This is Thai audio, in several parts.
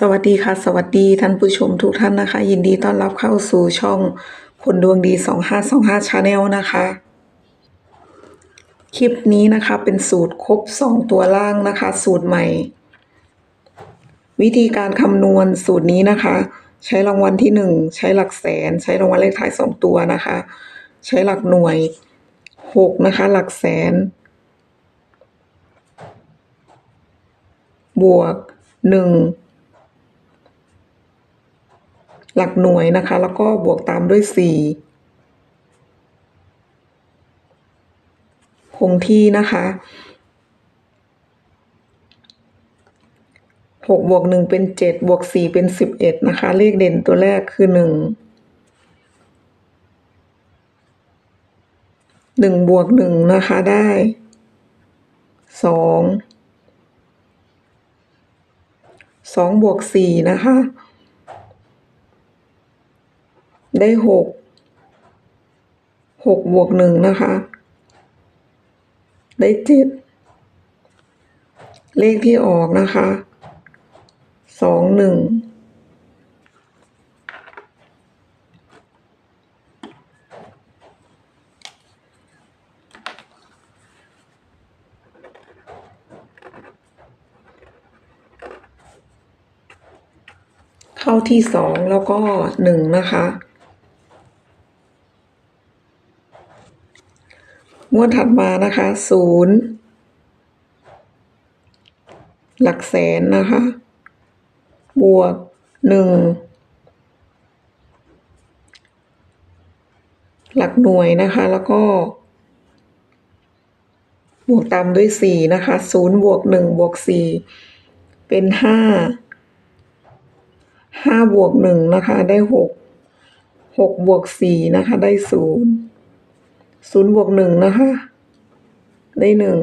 สวัสดีค่ะ สวัสดีท่านผู้ชมทุกท่านนะคะ ยินดีต้อนรับเข้าสู่ช่องคนดวงดี 2525 Channel นะคะ คลิปนี้นะคะเป็นสูตรครบ 2 ตัวล่างนะคะ สูตรใหม่ วิธีการคำนวณสูตรนี้นะคะ ใช้รางวัลที่ 1 ใช้หลักแสน ใช้รางวัลเลขท้าย 2 ตัวนะคะ ใช้หลักหน่วย 6 นะคะ หลักแสน บวก 1 หลักหน่วยนะคะ แล้วก็บวกตามด้วยสี่คงที่นะคะหกบวกหนึ่งเป็นเจ็ดบวกสี่เป็นสิบเอ็ดนะคะ เลขเด่นตัวแรกคือหนึ่งหนึ่งบวกหนึ่งนะคะได้สองสองบวกสี่นะคะ ได้หกหกบวกหนึ่งนะคะ ได้เจ็ดเลขที่ออกนะคะสองหนึ่งเข้าที่สองแล้วก็หนึ่งนะคะ งวดถัดมานะคะศูนย์หลักแสนนะคะ บวกหนึ่งหลักหน่วยนะคะ แล้วก็ บวกตามด้วยสี่นะคะศูนย์บวกหนึ่งบวกสี่เป็นห้าห้าบวกหนึ่งนะคะ ได้หกหกบวกสี่นะคะ ได้ศูนย์ ศูนย์บวกหนึ่งนะคะได้หนึ่ง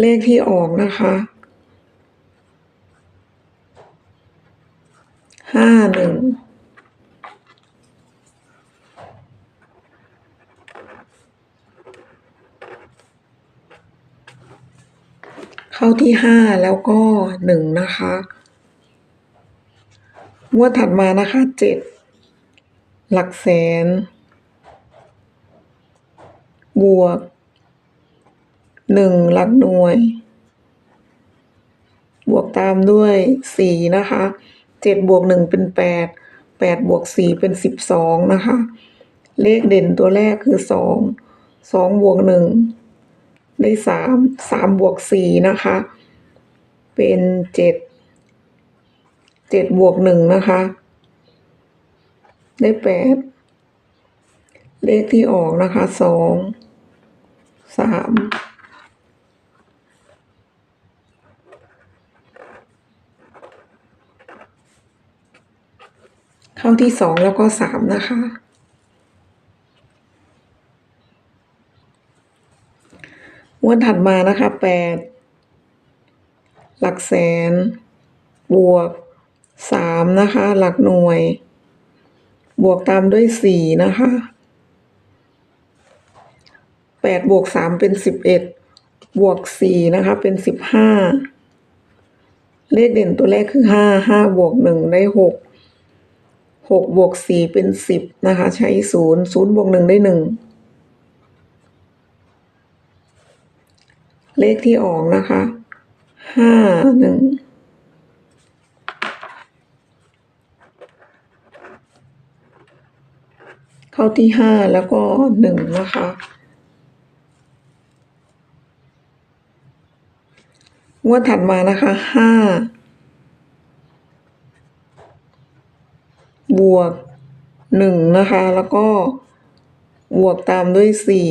เลขที่ออกนะคะห้าหนึ่งเข้าที่ห้าแล้วก็หนึ่งนะคะงวดถัดมานะคะเจ็ดหลักแสน บวกหนึ่งหลักหน่วย บวกตามด้วยสี่นะคะเจ็ดบวกหนึ่งเป็นแปดแปดบวกสี่เป็นสิบสองนะคะ เลขเด่นตัวแรกคือสองสองบวกหนึ่งได้สามสามบวกสี่นะคะ เป็นเจ็ดเจ็ดบวกหนึ่งนะคะ ได้แปดเลขที่ออกนะคะสอง สามเข้าที่สองแล้วก็สามนะคะงวดถัดมานะคะแปดหลักแสน บวกสามนะคะ หลักหน่วย บวกตามด้วยสี่นะคะ แปดบวกสามเป็นสิบเอ็ดบวกสี่นะคะ เป็นสิบห้าเลขเด่นตัวแรกคือห้าห้าบวกหนึ่งได้หกหกบวกสี่เป็นสิบนะคะ ใช้ศูนย์ศูนย์บวกหนึ่งได้หนึ่งเลขที่ออกนะคะห้าหนึ่งเข้าที่ห้าแล้วก็หนึ่งนะคะ งวดถัดมานะคะห้าบวกหนึ่งนะคะ แล้วก็บวกตามด้วยสี่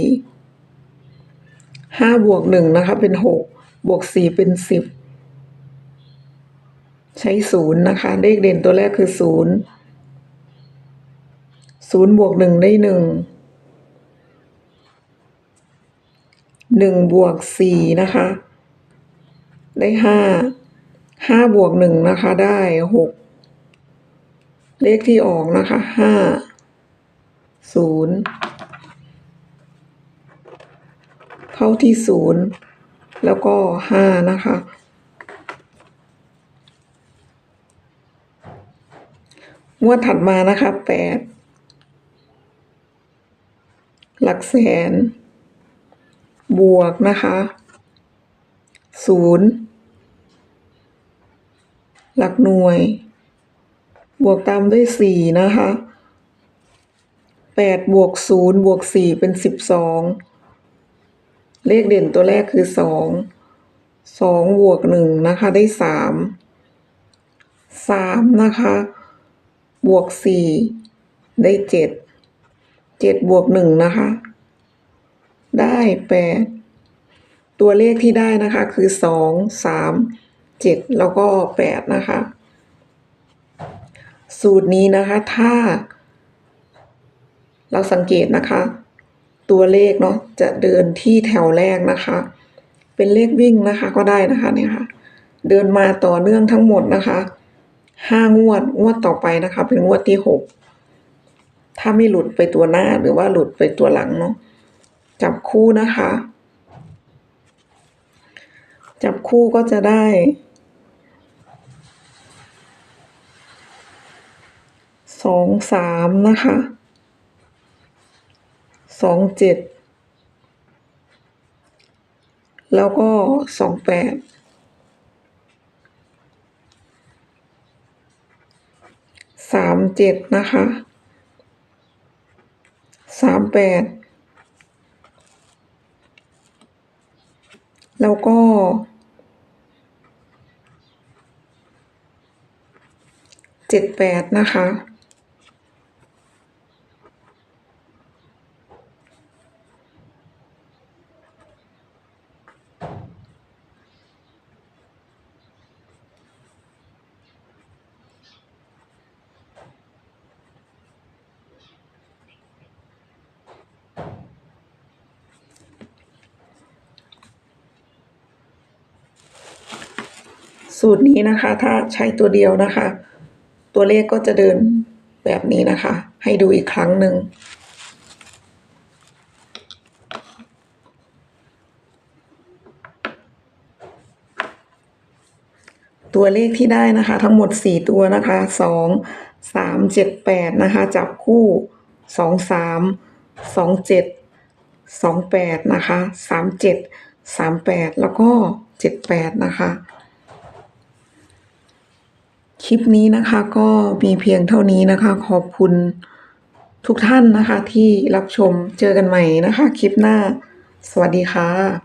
ห้าบวกหนึ่งนะคะ เป็นหกบวกสี่เป็นสิบใช้ศูนย์นะคะเลขเด่นตัวแรกคือศูนย์ศูนย์บวกหนึ่งได้หนึ่งหนึ่งบวกสี่นะคะ ได้ห้าห้าบวกหนึ่งนะคะได้หกเลขที่ออกนะคะห้าศูนย์เข้าที่ศูนย์แล้วก็ห้านะคะ งวดถัดมานะคะแปดหลักแสน บวกนะคะ ศูนย์หลักหน่วย บวกตามด้วยสี่นะคะแปดบวกศูนย์บวกสี่เป็นสิบสองเลขเด่นตัวแรกคือสองสองบวกหนึ่งนะคะได้สามสามนะคะบวกสี่ได้เจ็ดเจ็ดบวกหนึ่งนะคะ ได้แปด ตัวเลขที่ได้นะคะคือสองสามเจ็ดแล้วก็แปดนะคะ สูตรนี้นะคะถ้า เราสังเกตนะคะ ตัวเลขเนาะจะเดินที่แถวแรกนะคะ เป็นเลขวิ่งนะคะก็ได้นะคะเนี่ยค่ะ เดินมาต่อเนื่องทั้งหมดนะคะห้างวดงวดต่อไปนะคะ เป็นงวดที่หกถ้าไม่หลุดไปตัวหน้าหรือว่าหลุดไปตัวหลังเนาะจับคู่นะคะ จับคู่ก็จะได้สองสามนะคะสองเจ็ดแล้วก็สองแปดสามเจ็ดนะคะสามแปดแล้วก็ เจ็ดแปดนะคะ สูตรนี้นะคะ ถ้าใช้ตัวเดียวนะคะ ตัวเลขก็จะเดินแบบนี้นะคะ ให้ดูอีกครั้งหนึ่งตัวเลขที่ได้นะคะ ทั้งหมดสี่ตัวนะคะสองสามเจ็ดแปดนะคะ จับคู่สองสามสองเจ็ดสองแปดนะคะสามเจ็ดสามแปดแล้วก็เจ็ดแปดนะคะ คลิปนี้นะคะก็มีเพียงเท่านี้นะคะ ขอบคุณทุกท่านนะคะที่รับชมเจอกันใหม่นะคะ คลิปหน้า สวัสดีค่ะ